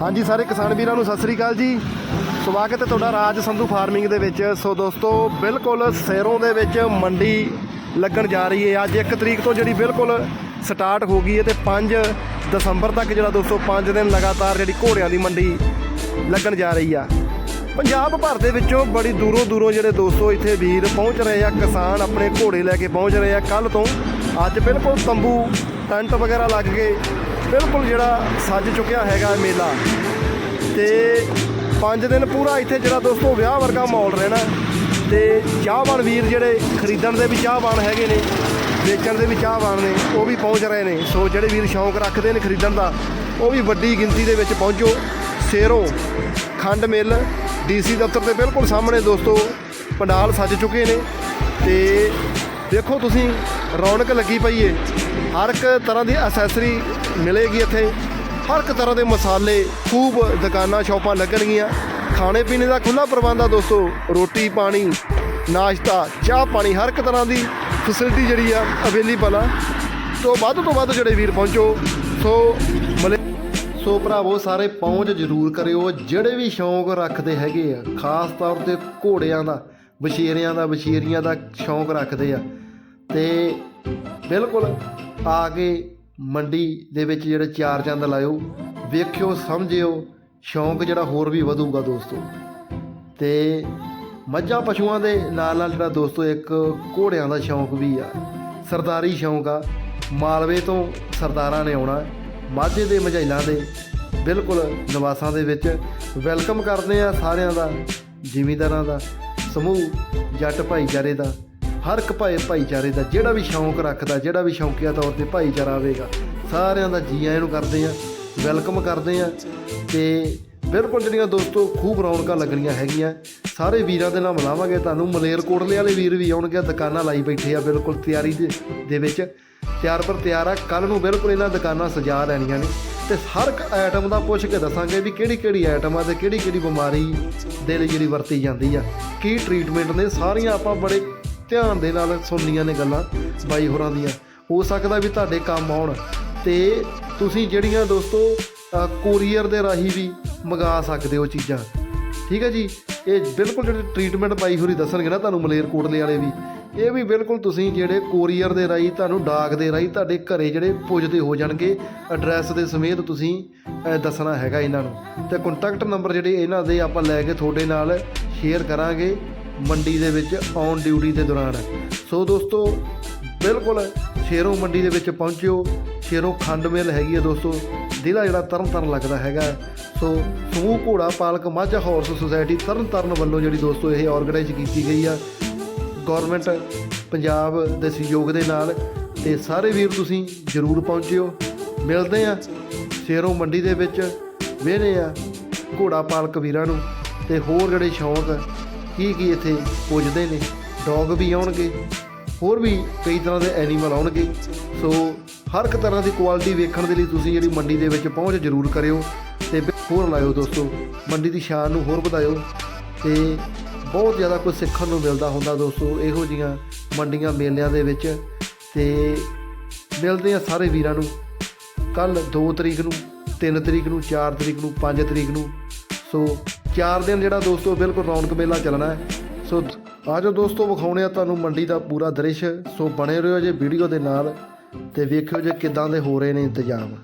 ਹਾਂਜੀ ਸਾਰੇ ਕਿਸਾਨ ਵੀਰਾਂ ਨੂੰ ਸਤਿ ਸ੍ਰੀ ਅਕਾਲ ਜੀ। ਸਵਾਗਤ ਹੈ ਤੁਹਾਡਾ ਰਾਜ ਸੰਧੂ ਫਾਰਮਿੰਗ ਦੇ ਵਿੱਚ। ਸੋ ਦੋਸਤੋ, ਬਿਲਕੁਲ ਸੈਰੋਂ ਦੇ ਵਿੱਚ ਮੰਡੀ ਲੱਗਣ ਜਾ ਰਹੀ ਹੈ। ਅੱਜ 1 ਤਰੀਕ ਤੋਂ ਜਿਹੜੀ ਬਿਲਕੁਲ ਸਟਾਰਟ ਹੋ ਗਈ ਹੈ ਤੇ 5 ਦਸੰਬਰ ਤੱਕ ਜਿਹੜਾ ਦੋਸਤੋ 5 ਦਿਨ ਲਗਾਤਾਰ ਜਿਹੜੀ ਘੋੜਿਆਂ ਦੀ ਮੰਡੀ ਲੱਗਣ ਜਾ ਰਹੀ ਆ। ਪੰਜਾਬ ਭਰ ਦੇ ਵਿੱਚੋਂ ਬੜੀ ਦੂਰੋਂ ਦੂਰੋਂ ਜਿਹੜੇ ਦੋਸਤੋ ਇੱਥੇ ਵੀਰ ਪਹੁੰਚ ਰਹੇ ਆ। ਕਿਸਾਨ ਆਪਣੇ ਘੋੜੇ ਲੈ ਕੇ ਪਹੁੰਚ ਰਹੇ ਆ। ਕੱਲ ਤੋਂ ਅੱਜ ਬਿਲਕੁਲ ਤੰਬੂ, ਟੈਂਟ ਵਗੈਰਾ ਲੱਗ ਕੇ ਬਿਲਕੁਲ ਜਿਹੜਾ ਸੱਜ ਚੁੱਕਿਆ ਹੈਗਾ ਮੇਲਾ। ਤੇ 5 ਦਿਨ ਪੂਰਾ ਇੱਥੇ ਜਿਹੜਾ ਦੋਸਤੋ ਵਿਆਹ ਵਰਗਾ ਮਾਹੌਲ ਰਹਿਣਾ। ਤੇ ਚਾਹਵਾਨ ਵੀਰ ਜਿਹੜੇ ਖਰੀਦਣ ਦੇ ਵੀ ਚਾਹਵਾਨ ਹੈਗੇ ਨੇ, ਵੇਚਣ ਦੇ ਵੀ ਚਾਹਵਾਨ ਨੇ, ਉਹ ਵੀ ਪਹੁੰਚ ਰਹੇ ਨੇ। ਸੋ ਜਿਹੜੇ ਵੀਰ ਸ਼ੌਂਕ ਰੱਖਦੇ ਨੇ ਖਰੀਦਣ ਦਾ, ਉਹ ਵੀ ਵੱਡੀ ਗਿਣਤੀ ਦੇ ਵਿੱਚ ਪਹੁੰਚੋ। ਸੇਰੋਂ, ਖੰਡ ਮਿੱਲ, ਡੀਸੀ ਦਫ਼ਤਰ ਦੇ ਬਿਲਕੁਲ ਸਾਹਮਣੇ ਦੋਸਤੋ, ਪੰਡਾਲ ਸੱਜ ਚੁੱਕੇ ਨੇ। ਤੇ ਦੇਖੋ ਤੁਸੀਂ ਰੌਣਕ ਲੱਗੀ ਪਈ ਏ। ਹਰ ਇੱਕ ਤਰ੍ਹਾਂ ਦੀ ਐਸੈਸਰੀ ਮਿਲੇਗੀ ਇੱਥੇ। ਹਰ ਇੱਕ ਤਰ੍ਹਾਂ ਦੇ ਮਸਾਲੇ, ਖੂਬ ਦੁਕਾਨਾਂ, ਸ਼ਾਪਾਂ ਲੱਗਣਗੀਆਂ। ਖਾਣੇ ਪੀਣੇ ਦਾ ਖੁੱਲਾ ਪ੍ਰਬੰਧ ਆ ਦੋਸਤੋ। ਰੋਟੀ, ਪਾਣੀ, ਨਾਸ਼ਤਾ, ਚਾਹ, ਪਾਣੀ, ਹਰ ਇੱਕ ਤਰ੍ਹਾਂ ਦੀ ਫੈਸਿਲਿਟੀ ਜਿਹੜੀ ਆ ਅਵੇਲੇਬਲ ਆ। ਤੋਂ ਵੱਧ ਤੋਂ ਵੱਧ ਜਿਹੜੇ ਵੀਰ ਪਹੁੰਚੋ। ਸੋ ਮਲੇ ਸੋ ਭਰਾਵੋ, ਸਾਰੇ ਪਹੁੰਚ ਜ਼ਰੂਰ ਕਰਿਓ। ਜਿਹੜੇ ਵੀ ਸ਼ੌਂਕ ਰੱਖਦੇ ਹੈਗੇ ਆ, ਖਾਸ ਤੌਰ ਤੇ ਘੋੜਿਆਂ ਦਾ, ਵਛੇਰਿਆਂ ਦਾ, ਵਛੇਰੀਆਂ ਦਾ ਸ਼ੌਂਕ ਰੱਖਦੇ ਆ। ਤੇ ਬਿਲਕੁਲ। ਆ ਕੇ ਮੰਡੀ ਦੇ ਵਿੱਚ ਜਿਹੜੇ ਚਾਰ ਚੰਦ ਲਾਇਓ, ਵੇਖਿਓ, ਸਮਝਿਓ, ਸ਼ੌਂਕ ਜਿਹੜਾ ਹੋਰ ਵੀ ਵਧੂਗਾ ਦੋਸਤੋ। ਤੇ ਮੱਝਾਂ ਪਸ਼ੂਆਂ ਦੇ ਨਾਲ ਨਾਲ ਜਿਹੜਾ ਦੋਸਤੋ, ਇੱਕ ਘੋੜਿਆਂ ਦਾ ਸ਼ੌਂਕ ਵੀ ਆ। ਸਰਦਾਰੀ ਸ਼ੌਂਕ ਆ। ਮਾਲਵੇ ਤੋਂ ਸਰਦਾਰਾਂ ਨੇ ਆਉਣਾ। ਮਾਝੇ ਦੇ ਮਝੈਲਾਂ ਦੇ ਬਿਲਕੁਲ ਨਿਵਾਸਾਂ ਦੇ ਵਿੱਚ ਵੈਲਕਮ ਕਰਦੇ ਆ ਸਾਰਿਆਂ ਦਾ, ਜ਼ਿਮੀਂਦਾਰਾਂ ਦਾ, ਸਮੂਹ ਜੱਟ ਭਾਈਚਾਰੇ ਦਾ। ਹਰ ਇੱਕ ਭਾਈ ਭਾਈਚਾਰੇ ਦਾ ਜਿਹੜਾ ਵੀ ਸ਼ੌਂਕ ਰੱਖਦਾ, ਜਿਹੜਾ ਵੀ ਸ਼ੌਂਕੀਆ ਤੌਰ ਤੇ ਭਾਈਚਾਰਾ ਆਵੇਗਾ ਸਾਰਿਆਂ ਦਾ ਜੀ ਆਇਆਂ ਨੂੰ ਕਰਦੇ ਆ, ਵੈਲਕਮ ਕਰਦੇ ਆ ਤੇ ਬਿਲਕੁਲ ਜਿਹੜੀਆਂ ਦੋਸਤੋ ਖੂਬ ਰੌਣਕਾਂ ਲੱਗਣੀਆਂ ਹੈਗੀਆਂ, ਸਾਰੇ ਵੀਰਾਂ ਦੇ ਨਾਲ ਮਿਲਾਵਾਂਗੇ ਤੁਹਾਨੂੰ। ਮਲੇਰਕੋਟਲੇ ਵਾਲੇ ਵੀਰ ਵੀ ਆਉਣਗੇ, ਦੁਕਾਨਾਂ ਲਾਈ ਬੈਠੇ ਆ ਬਿਲਕੁਲ ਤਿਆਰੀ ਦੇ ਦੇ ਵਿੱਚ। ਤਿਆਰ ਪਰ ਤਿਆਰ ਆ ਕੱਲ ਨੂੰ ਬਿਲਕੁਲ ਇਹਨਾਂ ਦੁਕਾਨਾਂ ਸਜਾ ਲੈਣੀਆਂ ਨੇ। ਤੇ ਹਰ ਇੱਕ ਆਈਟਮ ਦਾ ਪੁੱਛ ਕੇ ਦੱਸਾਂਗੇ ਵੀ ਕਿਹੜੀ ਕਿਹੜੀ ਆਈਟਮ ਆ ਤੇ ਕਿਹੜੀ ਕਿਹੜੀ ਬਿਮਾਰੀ ਦੇ ਲਈ ਜਿਹੜੀ ਵਰਤੀ ਜਾਂਦੀ ਆ। ਕੀ ਟ੍ਰੀਟਮੈਂਟ ਨੇ, ਸਾਰੀਆਂ ਆਪਾਂ ਬੜੇ ਧਿਆਨ ਦੇ ਨਾਲ ਸੁਣਨੀਆਂ ਨੇ ਗੱਲਾਂ ਬਾਈ ਹੋਰਾਂ ਦੀਆਂ। ਹੋ ਸਕਦਾ ਵੀ ਤੁਹਾਡੇ ਕੰਮ ਆਉਣ ਤੇ ਤੁਸੀਂ ਜਿਹੜੀਆਂ ਦੋਸਤੋ ਕੋਰੀਅਰ ਦੇ ਰਾਹੀਂ ਵੀ ਮੰਗਾ ਸਕਦੇ ਹੋ ਚੀਜ਼ਾਂ। ਠੀਕ ਹੈ ਜੀ? ਇਹ ਬਿਲਕੁਲ ਜਿਹੜੇ ਟ੍ਰੀਟਮੈਂਟ ਬਾਈ ਹੋਰੀ ਦੱਸਣਗੇ ਨਾ ਤੁਹਾਨੂੰ ਮਲੇਰਕੋਟਲੇ ਵਾਲੇ ਵੀ। ਇਹ ਵੀ ਬਿਲਕੁਲ ਤੁਸੀਂ ਜਿਹੜੇ ਕੋਰੀਅਰ ਦੇ ਰਾਹੀਂ, ਤੁਹਾਨੂੰ ਡਾਕ ਦੇ ਰਾਹੀਂ ਤੁਹਾਡੇ ਘਰੇ ਜਿਹੜੇ ਪੁੱਜਦੇ ਹੋ ਜਾਣਗੇ ਐਡਰੈਸ ਦੇ ਸਮੇਤ ਤੁਸੀਂ ਦੱਸਣਾ ਹੈਗਾ ਇਹਨਾਂ ਨੂੰ। ਤੇ ਕੰਟੈਕਟ ਨੰਬਰ ਜਿਹੜੇ ਇਹਨਾਂ ਦੇ ਆਪਾਂ ਲੈ ਕੇ ਤੁਹਾਡੇ ਨਾਲ ਸ਼ੇਅਰ ਕਰਾਂਗੇ। ਮੰਡੀ ਦੇ ਵਿੱਚ ਔਨ ਡਿਊਟੀ ਦੇ ਦੌਰਾਨ। ਸੋ ਦੋਸਤੋ, ਬਿਲਕੁਲ ਸ਼ੇਰੋਂ ਮੰਡੀ ਦੇ ਵਿੱਚ ਪਹੁੰਚਿਓ। ਸ਼ੇਰੋਂ ਖੰਡ ਮਿਲ ਹੈਗੀ ਹੈ ਦੋਸਤੋ। ਜ਼ਿਲ੍ਹਾ ਜਿਹੜਾ ਤਰਨ ਤਾਰਨ ਲੱਗਦਾ ਹੈਗਾ। ਸੋ ਸਮੂਹ ਘੋੜਾ ਪਾਲਕ ਮਾਝਾ ਹਾਰਸ ਸੁਸਾਇਟੀ ਤਰਨ ਤਾਰਨ ਵੱਲੋਂ ਜਿਹੜੀ ਦੋਸਤੋ ਇਹ ਆਰਗੇਨਾਈਜ਼ ਕੀਤੀ ਗਈ ਆ। ਗਵਰਨਮੈਂਟ ਪੰਜਾਬ ਦੇ ਸਹਿਯੋਗ ਦੇ ਨਾਲ ਤੇ ਸਾਰੇ ਵੀਰ ਤੁਸੀਂ ਜਰੂਰ ਪਹੁੰਚਿਓ। ਮਿਲਦੇ ਆ ਸ਼ੇਰੋਂ ਮੰਡੀ ਦੇ ਵਿੱਚ। ਵੇਹਨੇ ਆ ਘੋੜਾ ਪਾਲਕ ਵੀਰਾਂ ਨੂੰ ਤੇ ਹੋਰ ਜਿਹੜੇ ਸ਼ੌਂਕ ਕੀ ਕੀ ਇੱਥੇ ਪੁੱਜਦੇ ਨੇ? ਡੌਗ ਵੀ ਆਉਣਗੇ, ਹੋਰ ਵੀ ਕਈ ਤਰ੍ਹਾਂ ਦੇ ਐਨੀਮਲ ਆਉਣਗੇ। ਸੋ ਹਰ ਇੱਕ ਤਰ੍ਹਾਂ ਦੀ ਕੁਆਲਿਟੀ ਵੇਖਣ ਦੇ ਲਈ ਤੁਸੀਂ ਜਿਹੜੀ ਮੰਡੀ ਦੇ ਵਿੱਚ ਪਹੁੰਚ ਜ਼ਰੂਰ ਕਰਿਓ ਤੇ ਹੋਰ ਲਾਇਓ ਦੋਸਤੋ, ਮੰਡੀ ਦੀ ਸ਼ਾਨ ਨੂੰ ਹੋਰ ਵਧਾਇਓ ਤੇ ਬਹੁਤ ਜ਼ਿਆਦਾ ਕੁਝ ਸਿੱਖਣ ਨੂੰ ਮਿਲਦਾ ਹੁੰਦਾ ਦੋਸਤੋ, ਇਹੋ ਜੀਆਂ ਮੰਡੀਆਂ ਮੇਲਿਆਂ ਦੇ ਵਿੱਚ ਤੇ ਮਿਲਦੇ ਆ ਸਾਰੇ ਵੀਰਾਂ ਨੂੰ। ਕੱਲ 2 ਤਰੀਕ ਨੂੰ 3 ਤਰੀਕ ਨੂੰ 4 ਤਰੀਕ ਨੂੰ 5 ਤਰੀਕ ਨੂੰ। ਸੋ 4 ਦਿਨ ਜਿਹੜਾ ਦੋਸਤੋ ਬਿਲਕੁਲ ਰੌਣਕ ਮੇਲਾ ਚੱਲਣਾ ਹੈ। ਸੋ ਆਜੋ ਦੋਸਤੋ ਵਿਖਾਉਣੇ ਆ ਤੁਹਾਨੂੰ ਮੰਡੀ ਦਾ ਪੂਰਾ ਦ੍ਰਿਸ਼। ਸੋ ਬਣੇ ਰਹੋ ਜੇ ਵੀਡੀਓ ਦੇ ਨਾਲ ਤੇ ਵੇਖਿਓ ਜੇ ਕਿਦਾਂ ਦੇ ਹੋ ਰਹੇ ਨੇ ਇੰਤਜ਼ਾਮ।